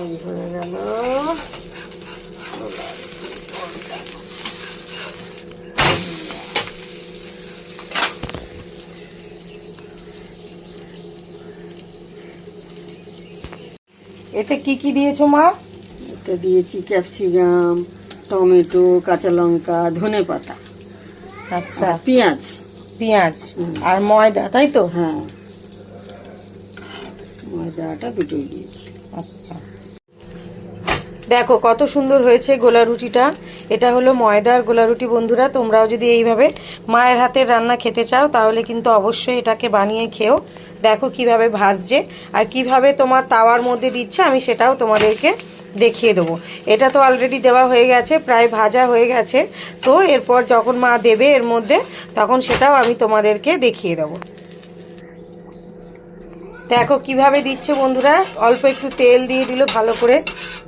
এই হয়ে গেল এতে কি কি দিয়েছ মা? এতে দিয়েছি ক্যাপসিকাম টমেটো কাঁচা লঙ্কা ধনে পাতা আচ্ছা। পেঁয়াজ। পেঁয়াজ আর ময়দা তাই তো? হ্যাঁ। ময়দাটা দুটোই দিয়েছি। আচ্ছা। দেখো, কত সুন্দর হয়েছে গোলা রুটিটা। এটা হলো ময়দার গোলা রুটি বন্ধুরা, তোমরাও যদি এইভাবে মায়ের হাতের রান্না খেতে চাও, তাহলে কিন্তু অবশ্যই এটাকে বানিয়ে খেও। দেখো কীভাবে ভাজছে, আর কীভাবে তোমার তাওয়ার মধ্যে দিচ্ছে, আমি সেটাও তোমাদেরকে দেখিয়ে দেবো। এটা তো অলরেডি দেওয়া হয়ে গেছে, প্রায় ভাজা হয়ে গেছে। তো এরপর যখন মা দেবে এর মধ্যে, তখন সেটাও আমি তোমাদেরকে দেখিয়ে দেবো। দেখো কীভাবে দিচ্ছে বন্ধুরা। অল্প একটু তেল দিয়ে দিল ভালো করে।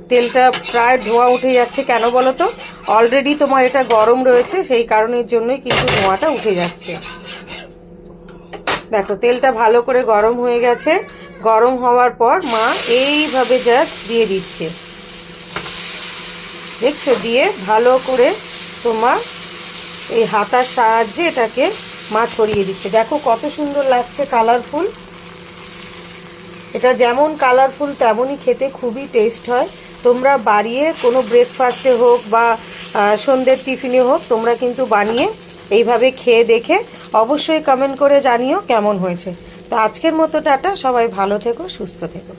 তেলটা প্রায় ধোয়া উঠে যাচ্ছে কেন বলো তো? অলরেডি তোমার এটা গরম রয়েছে, সেই কারণের জন্যই কিন্তু ধোঁয়াটা উঠে যাচ্ছে। দেখো, তেলটা ভালো করে গরম হয়ে গেছে। গরম হওয়ার পর মা এইভাবে জাস্ট দিয়ে দিচ্ছে। দেখছ? দিয়ে ভালো করে তোমার এই হাতার সাহায্যে এটাকে মা ছড়িয়ে দিচ্ছে। দেখো কত সুন্দর লাগছে কালারফুল এটা যেমন কালারফুল তেমনই খেতে খুবই টেস্ট হয়। তোমরা বাড়িয়ে কোনো ব্রেকফাস্টে হোক বা সন্ধ্যের টিফিনে হোক, তোমরা কিন্তু বানিয়ে এইভাবে খেয়ে দেখে অবশ্যই কমেন্ট করে জানিও কেমন হয়েছে। তো আজকের মতো টাটা, সবাই ভালো থেকো, সুস্থ থেকো।